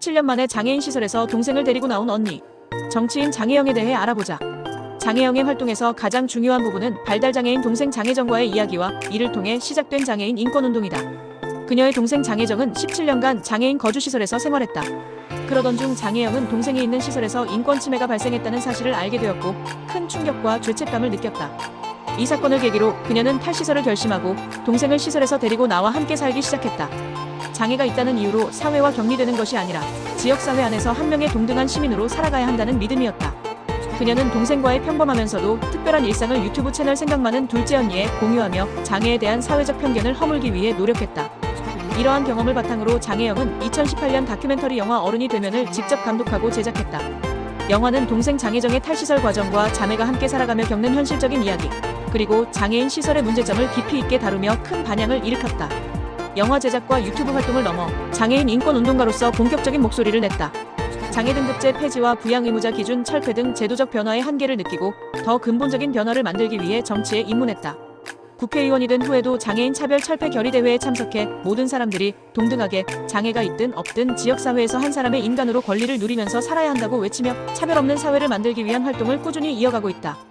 17년 만에 장애인 시설에서 동생을 데리고 나온 언니. 정치인 장혜영에 대해 알아보자. 장혜영의 활동에서 가장 중요한 부분은 발달장애인 동생 장혜정과의 이야기와 이를 통해 시작된 장애인 인권운동이다. 그녀의 동생 장혜정은 17년간 장애인 거주시설에서 생활했다. 그러던 중 장혜영은 동생이 있는 시설에서 인권 침해가 발생했다는 사실을 알게 되었고 큰 충격과 죄책감을 느꼈다. 이 사건을 계기로 그녀는 탈시설을 결심하고 동생을 시설에서 데리고 나와 함께 살기 시작했다. 장애가 있다는 이유로 사회와 격리되는 것이 아니라 지역사회 안에서 한 명의 동등한 시민으로 살아가야 한다는 믿음이었다. 그녀는 동생과의 평범하면서도 특별한 일상을 유튜브 채널 생각많은 둘째 언니에 공유하며 장애에 대한 사회적 편견을 허물기 위해 노력했다. 이러한 경험을 바탕으로 장혜영은 2018년 다큐멘터리 영화 어른이 되면을 직접 감독하고 제작했다. 영화는 동생 장혜정의 탈시설 과정과 자매가 함께 살아가며 겪는 현실적인 이야기, 그리고 장애인 시설의 문제점을 깊이 있게 다루며 큰 반향을 일으켰다. 영화 제작과 유튜브 활동을 넘어 장애인 인권 운동가로서 본격적인 목소리를 냈다. 장애 등급제 폐지와 부양 의무자 기준 철폐 등 제도적 변화의 한계를 느끼고 더 근본적인 변화를 만들기 위해 정치에 입문했다. 국회의원이 된 후에도 장애인 차별 철폐 결의 대회에 참석해 모든 사람들이 동등하게 장애가 있든 없든 지역사회에서 한 사람의 인간으로 권리를 누리면서 살아야 한다고 외치며 차별 없는 사회를 만들기 위한 활동을 꾸준히 이어가고 있다.